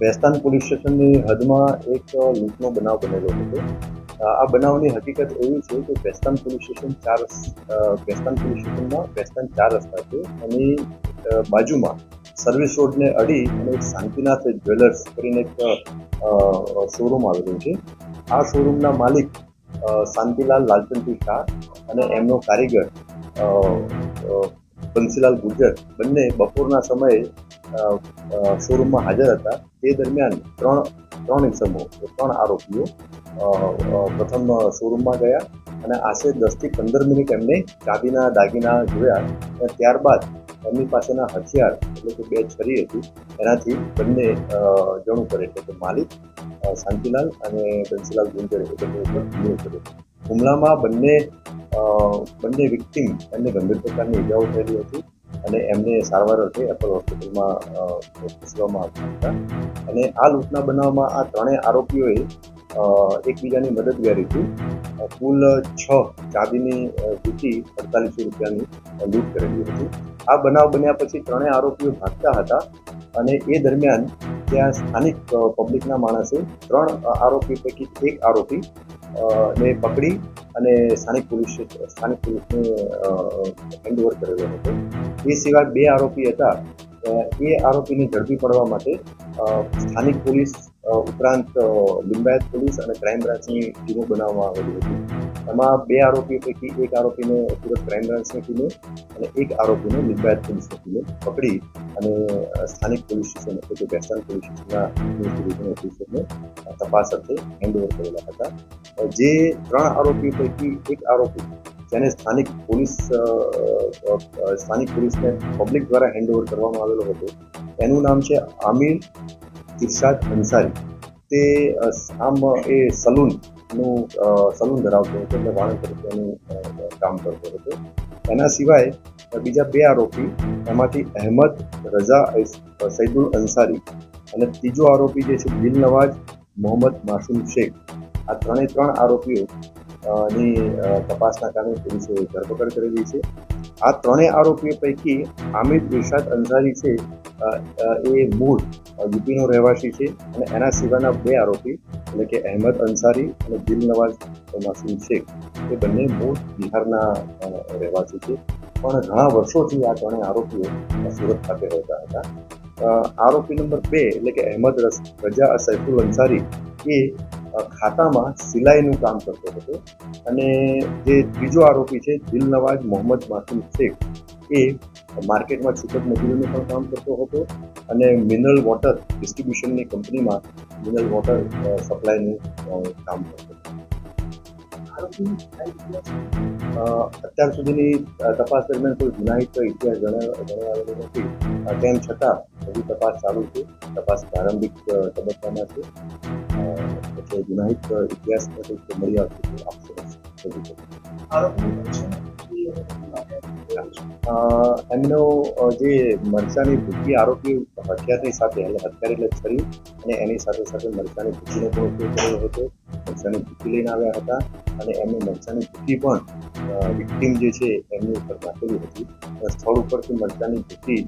Bhestan police સ્ટેશનની હદમાં એક લૂંટનો બનાવ બનેલો હતો. આ બનાવની હકીકત એવી છે કે ભેસ્તાન પોલીસ સ્ટેશન ચાર વેસ્તાન પોલીસ સ્ટેશનમાં ભેસ્તાન ચાર રસ્તા છે અને બાજુમાં સર્વિસ રોડને અડી અને એક શાંતિનાથ જ્વેલર્સ કરીને એક શોરૂમ આવેલું છે. આ શોરૂમના માલિક શાંતિલાલ લાલચંદી શાહ અને એમનો કારીગર બંસીલાલ ગુર્જર બંને બપોરના સમયે શોરૂમમાં હાજર હતા. તે દરમિયાન ત્રણ ત્રણ ઇસમો ત્રણ આરોપીઓ પ્રથમ શોરૂમમાં ગયા અને આશરે દસથી પંદર મિનિટ એમને ચાબીના દાગીના જોયા અને ત્યારબાદ એમની પાસેના હથિયાર, એટલે કે બે છરી હતી, એનાથી બંને જણ ઉપર એટલે કે માલિક શાંતિલાલ અને બંસીલાલ ગુંજર, એટલે હુમલો કર્યો હુમલામાં બંને બંને વિક્ટીમ એમને ગંભીર પ્રકારની ઇજાઓ થયેલી હતી. અને એમને સારવાર અર્થે એપલ હોસ્પિટલમાં અ, ખસેડવામાં આવ્યા હતા. અને આ લૂંટના બનાવમાં આ ત્રણેય આરોપીઓએ એકબીજાની એકબીજાની કરી હતી. કુલ છ અ, જૂતી અડતાલીસો રૂપિયાની લૂંટ કરેલી હતી. આ બનાવ બન્યા પછી ત્રણેય આરોપીઓ ભાગતા હતા અને એ દરમિયાન ત્યાં સ્થાનિક પબ્લિકના માણસે ત્રણ આરોપી પૈકી એક આરોપી ને પકડી અને સ્થાનિક પોલીસ સ્થાનિક પોલીસને હેન્ડઓવર કરેલો હતો. એ સિવાય બે આરોપી હતા. એ આરોપીને ઝડપી પડવા માટે સ્થાનિક પોલીસ ઉપરાંત લિંબાયત પોલીસ અને ક્રાઇમ બ્રાન્ચની ટીમો બનાવવામાં આવેલી હતી. એમાં બે આરોપી પૈકી એક આરોપીને સુરત ક્રાઇમ બ્રાન્ચની ટીમે અને એક આરોપીને લિંબાયત પોલીસની ટીમે પકડી અને સ્થાનિક પોલીસ સ્ટેશન એટલે કે વેસ્ટર્ન પોલીસ સ્ટેશનના ડિવિઝન ઓફિસરને તપાસ અર્થે હેન્ડઓવર કરેલા હતા. જે ત્રણ આરોપી પૈકી એક આરોપી જેને સ્થાનિક પોલીસ સ્થાનિક પોલીસને પબ્લિક દ્વારા હેન્ડઓવર કરવામાં આવેલો હતો, એનું નામ છે આમિર ઇરશાદ અંસારી. તે આમ, એ સલૂનનું અ, સલૂન ધરાવતો હતો એટલે વાળંદ તરીકેનું કામ કરતો હતો. એના સિવાય બીજા બે આરોપી એમાંથી અહેમદ રઝા સૈદુલ અંસારી અને ત્રીજો આરોપી જે છે દિલ નવાજ મોહમ્મદ માસુમ શેખ. આ ત્રણે ત્રણ આરોપીઓ ની તપાસના કારણે પોલીસે ધરપકડ કરેલી છે. આ ત્રણેય આરોપીઓ પૈકી આમિદ ઇરશાદ અંસારી છે એ મૂળ યુપીનો રહેવાસી છે અને એના સિવાયના બે આરોપી એટલે કે અહેમદ અંસારી અને દિલ નવાજ માસૂમ શેખ, એ બંને મૂળ બિહારના રહેવાસી છે. પણ ઘણા વર્ષોથી આ ત્રણેય આરોપીઓ સુરત ખાતે રહેતા હતા. આરોપી નંબર બે એટલે કે અહેમદ રજા સૈફુલ અંસારી, એ ખાતામાં સિલાઈનું કામ કરતો હતો. અને જે ત્રીજો આરોપી છે દિલ નવાજ મોહમ્મદ માસુમ શેખ એ માર્કેટમાં છૂટક મજૂરીનું પણ કામ કરતો હતો અને મિનરલ વોટર ડિસ્ટ્રીબ્યુશનની કંપનીમાં મિનરલ વોટર સપ્લાયનું કામ કરતો અત્યાર સુધીની તપાસ દરમિયાન કોઈ ગુનાહિત ઇતિહાસ જણાવેલો નથી. તેમ છતાં હજુ તપાસ ચાલુ છે. તપાસ પ્રારંભિક તબક્કામાં છે. એટલે ગુનાહિત ઇતિહાસ મળી આવશે આપશે એમનો જે મરચાની ભૂકી આરોપી હથિયારની સાથે એટલે હથિયાર એટલે છરી અને એની સાથે સાથે મરચાની ભૂકીનો પણ ઉપયોગ કર્યો હતો મરચાની ભૂકી લઈને આવ્યા હતા અને એમની મરચાની ભૂકી પણ વિક્ટીમ જે છે એમની ઉપર નાખેલી હતી સ્થળ ઉપરથી મરચાની ભૂકી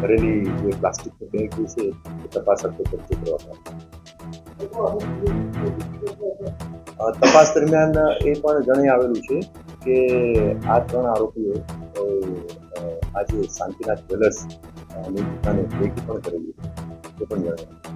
ભરેલી જે પ્લાસ્ટિકની બેગ જે છે એ તપાસ અર્થે કરવામાં. તપાસ દરમિયાન એ પણ જણાઈ આવેલું છે કે આ ત્રણ આરોપીઓ આજે શાંતિનાથ જ્વેલર્સ દુકાને પણ કરેલી એ પણ જણાવ્યું.